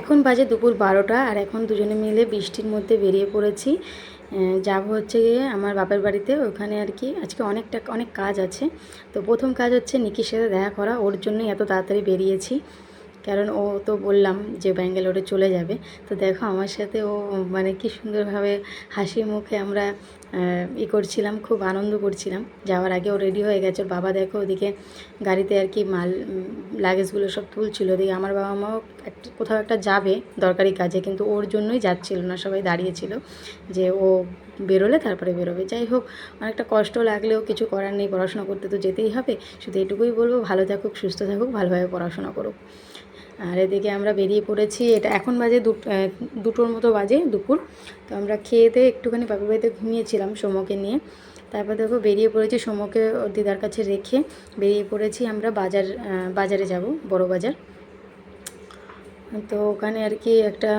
এখন বাজে দুপুর বারোটা আর এখন দুজনে মিলে বৃষ্টির মধ্যে বেরিয়ে পড়েছি। যাব হচ্ছে গিয়ে আমার বাপের বাড়িতে, ওখানে আর কি আজকে অনেকটা, অনেক কাজ আছে। তো প্রথম কাজ হচ্ছে নিকির সাথে দেখা করা, ওর জন্যই এত তাড়াতাড়ি বেরিয়েছি। কারণ ও তো বললাম যে ব্যাঙ্গালোরে চলে যাবে। তো দেখো আমার সাথে ও মানে কি সুন্দরভাবে হাসি মুখে আমরা ই করছিলাম, খুব আনন্দ করছিলাম। যাওয়ার আগে ও রেডি হয়ে গেছে। বাবা দেখো ওদিকে গাড়িতে আর কি মাল লাগেজগুলো সব তুলছিল। ওদিকে আমার বাবা মাও কোথাও একটা যাবে দরকারি কাজে, কিন্তু ওর জন্যই যাচ্ছিল না। সবাই দাঁড়িয়েছিল যে ও বেরোলে তারপরে বেরোবে। যাই হোক, অনেকটা কষ্ট লাগলেও কিছু করার নেই। পড়াশোনা করতে তো যেতেই হবে। শুধু এটুকুই বলব, ভালো থাকুক, সুস্থ থাকুক, ভালোভাবে পড়াশোনা করুক। আর এদিকে আমরা বেরিয়ে পড়েছি। এটা এখন বাজে দুটোর মতো বাজে দুপুর। তো আমরা খেয়ে দিয়ে একটুখানি বাপের বাড়িতে ঘুমিয়েছিলাম সোমোকে নিয়ে। তারপর দেখো বেরিয়ে পড়েছি সোমোকে দিদার কাছে রেখে। বেরিয়ে পড়েছি আমরা বাজার বাজারে যাব, বড় বাজার। তো ওখানে আর কি একটা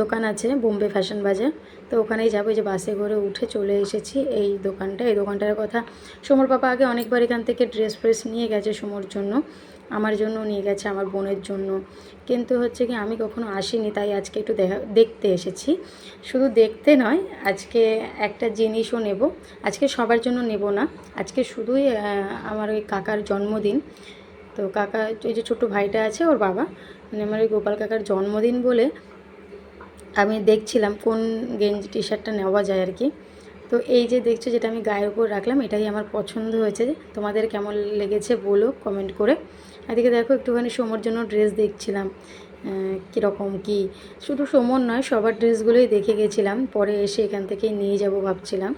দোকান আছে, বোম্বে ফ্যাশন বাজার। তো ওখানেই যাব যে বাসে করে উঠে চলে এসেছি এই দোকানটা এই দোকানটার কথা সোমর পাপা আগে অনেকবার এখান থেকে ড্রেস ফ্রেস নিয়ে গেছে সোমর জন্য, আমার জন্য নিয়ে গেছে, আমার বোনের জন্য। কিন্তু হচ্ছে কি, আমি কখনো আসিনি, তাই আজকে একটু দেখা, দেখতে এসেছি। শুধু দেখতে নয়, আজকে একটা জিনিসও নেব। আজকে সবার জন্য নেব না, আজকে শুধুই আমার ওই কাকার জন্মদিন। তো কাকা, ওই যে ছোটো ভাইটা আছে, ওর বাবা মানে আমার ওই গোপাল কাকার জন্মদিন বলে আমি দেখছিলাম কোন গেঞ্জি টি শার্টটা নেওয়া যায় আর কি। তো এই যে দেখছ যেটা আমি গায়ের উপর রাখলাম, এটাই আমার পছন্দ হয়েছে। তোমাদের কেমন লেগেছে বলো কমেন্ট করে। এদিকে দেখো একটুখানি সোমর জন্য ড্রেস দেখছিলাম কীরকম কি। শুধু সোমর নয়, সবার ড্রেসগুলোই দেখে গেছিলাম, পরে এসে এখান থেকেই নিয়ে যাব ভাবছিলাম।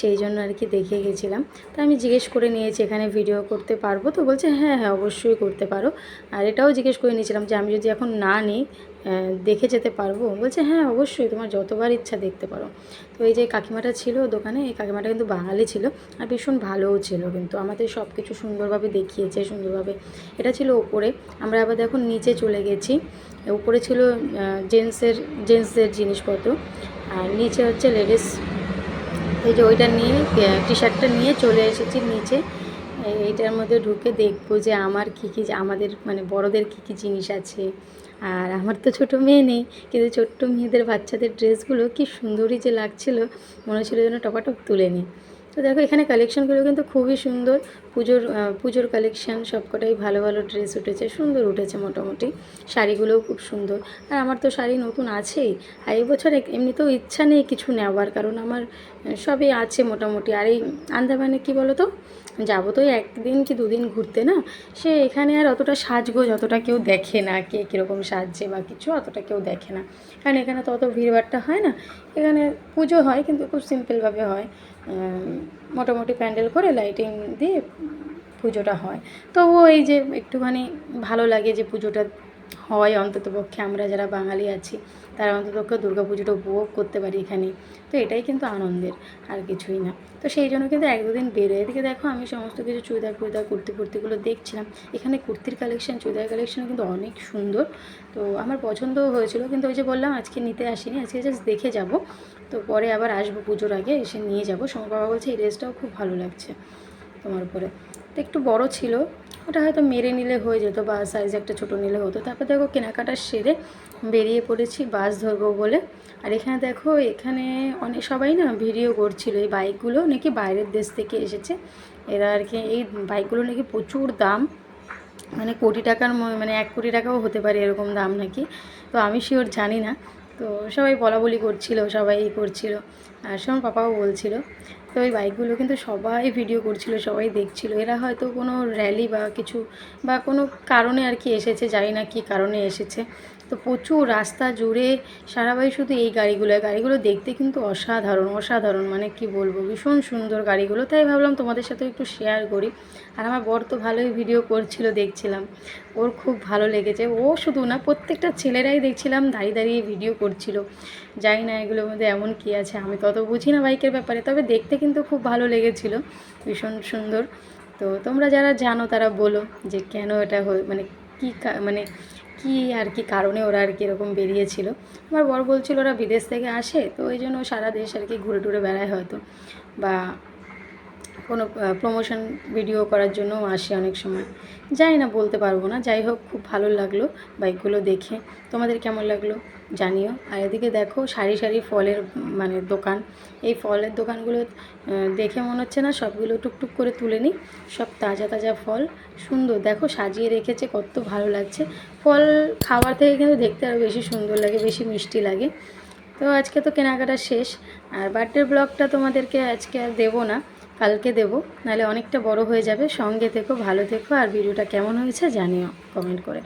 সেই জন্য আর কি দেখে গেছিলাম। তো আমি জিজ্ঞেস করে নিয়েছি, এখানে ভিডিও করতে পারব? তো বলছে হ্যাঁ হ্যাঁ অবশ্যই করতে পারো। আর এটাও জিজ্ঞেস করে নিয়েছিলাম যে, আমি যদি এখন না নিই দেখে যেতে পারব? বলছে হ্যাঁ অবশ্যই, তোমার যতবার ইচ্ছা দেখতে পারো। তো এই যে কাকিমাটা ছিল দোকানে, এই কাকিমাটা কিন্তু বাঙালি ছিল আর ভীষণ ভালোও ছিল কিন্তু। আমাদের সব কিছু সুন্দরভাবে দেখিয়েছে, সুন্দরভাবে। এটা ছিল ওপরে। আমরা আবার দেখুন নিচে চলে গেছি। উপরে ছিল জেন্টসের জেন্টসদের জিনিসপত্র। আর নিচে হচ্ছে লেডিস এই যে ওইটা নিয়ে টি শার্টটা নিয়ে চলে এসেছি নিচে। এইটার মধ্যে ঢুকে দেখব যে আমার কী কী আমাদের মানে বড়দের কী কী জিনিস আছে। আর আমার তো ছোটো মেয়ে নেই, কিন্তু ছোট্ট মেয়েদের বাচ্চাদের ড্রেসগুলো কি সুন্দরই যে লাগছিল, মনে হচ্ছিল যেন টপাটপ তুলে নিই। তো দেখো, এখানে কালেকশনগুলো কিন্তু খুবই সুন্দর। পুজোর পুজোর কালেকশন সবকটাই ভালো ভালো ড্রেস উঠেছে, সুন্দর উঠেছে মোটামুটি। শাড়িগুলোও খুব সুন্দর। আর আমার তো শাড়ি নতুন আছেই। আর এই বছর এমনিতেও ইচ্ছা নেই কিছু নেওয়ার, কারণ আমার সবই আছে মোটামুটি। আর এই আন্দামানে কী বলো তো যাব তো একদিন কি দুদিন ঘুরতে না? সে এখানে আর অতটা সাজগোজ অতটা কেউ দেখে না, কে কীরকম সাজছে বা কিছু অতটা কেউ দেখে না। কারণ এখানে তো অত ভিড়ভাড়টা হয় না। এখানে পুজো হয়, কিন্তু খুব সিম্পলভাবে হয়। মোটামুটি প্যান্ডেল করে লাইটিং দিয়ে পুজোটা হয়। তবুও এই যে একটুখানি ভালো লাগে যে পুজোটা হয় অন্ততপক্ষে আমরা যারা বাঙালি আছি, তারা অন্ততপক্ষে দুর্গা পুজোটা উপভোগ করতে পারি এখানে। তো এটাই কিন্তু আনন্দের, আর কিছুই না। তো সেই জন্য কিন্তু এক দুদিন বেরোয়। এদিকে দেখো আমি সমস্ত কিছু চুড়িদার ফুড়িদার, কুর্তি ফুর্তিগুলো দেখছিলাম। এখানে কুর্তির কালেকশন চুড়িদার কালেকশন কিন্তু অনেক সুন্দর। তো আমার পছন্দও হয়েছিল, কিন্তু ওই যে বললাম আজকে নিতে আসিনি, আজকে জাস্ট দেখে যাব। তো পরে আবার আসব পুজোর আগে, এসে নিয়ে যাব। সময় বাবা বলছে এই ড্রেসটাও খুব ভালো লাগছে। তোমার উপরে। তো একটু বড় ছিল, ওটা হয়তো মেরে নিলে হয়ে যেত বা সাইজ একটা ছোটো নিলে হতো। তারপর দেখো কেনাকাটা সেরে বেরিয়ে পড়েছি বাস ধরবো বলে। আর এখানে দেখো, এখানে অনেক সবাই না ভিডিও করছিল। এই বাইকগুলো নাকি বাইরের দেশ থেকে এসেছে। এরা আর কি, এই বাইকগুলো নাকি প্রচুর দাম। মানে কোটি টাকার মানে এক কোটি টাকাও হতে পারে এরকম দাম নাকি। তো আমি শিওর জানি না। তো সবাই বলা বলি করছিল, সবাই করছিল। আর সবার পাপাও বলছিল। তো ওই বাইকগুলো কিন্তু সবাই ভিডিও করছিল, সবাই দেখছিল। এরা হয়তো কোনো র্যালি বা কিছু বা কোনো কারণে আর কি এসেছে, জানি না কী কারণে এসেছে। তো প্রচুর রাস্তা জুড়ে সারাবাই শুধু এই গাড়িগুলো গাড়িগুলো দেখতে কিন্তু অসাধারণ অসাধারণ মানে কি বলব? ভীষণ সুন্দর গাড়িগুলো। তাই ভাবলাম তোমাদের সাথে একটু শেয়ার করি। আর আমার বর তো ভালোই ভিডিও করছিল, দেখছিলাম। ওর খুব ভালো লেগেছে। ও শুধু না, প্রত্যেকটা ছেলেরাই দেখছিলাম দাঁড়িয়ে দাঁড়িয়ে ভিডিও করছিল। জানি না এগুলোর মধ্যে এমন কী আছে, আমি তত বুঝি না বাইকের ব্যাপারে, তবে দেখতে কিন্তু খুব ভালো লেগেছিল, ভীষণ সুন্দর। তো তোমরা যারা জানো তারা বলো যে কেন এটা মানে কা- মানে কী আর কি কারণে ওরা আর কি এরকম বেরিয়েছিল। আমার বর বলছিল ওরা বিদেশ থেকে আসে, তো ওই জন্য সারা দেশ আর কি ঘুরে টুরে বেড়ায় হয়তো। বা কোনো প্রমোশন ভিডিও করার জন্য আসে অনেক সময়। জানি না, বলতে পারব না। যাই হোক, খুব ভালো লাগল বাইকগুলো দেখে। তোমাদের কেমন লাগল জানিও। আর এদিকে দেখো, সারি সারি ফলের মানে দোকান। এই ফলের দোকানগুলো দেখে মনে হচ্ছে না সবগুলো টুকটুক করে তুলে নিই। সব তাজা তাজা ফল। সুন্দর। দেখো, সাজিয়ে রেখেছে, কত ভালো লাগছে। ফল খাওয়ার থেকে কিন্তু দেখতে আরও বেশি সুন্দর লাগে, বেশি মিষ্টি লাগে। তো আজকে তো কেনাকাটা শেষ। আর বার্থডে ব্লগটা তোমাদেরকে আজকে আর দেবো না। কালকে দেব, নাহলে অনেকটা বড় হয়ে যাবে। সঙ্গে থেকো, ভালো থেকো, আর ভিডিওটা কেমন হয়েছে জানিও, কমেন্ট করে।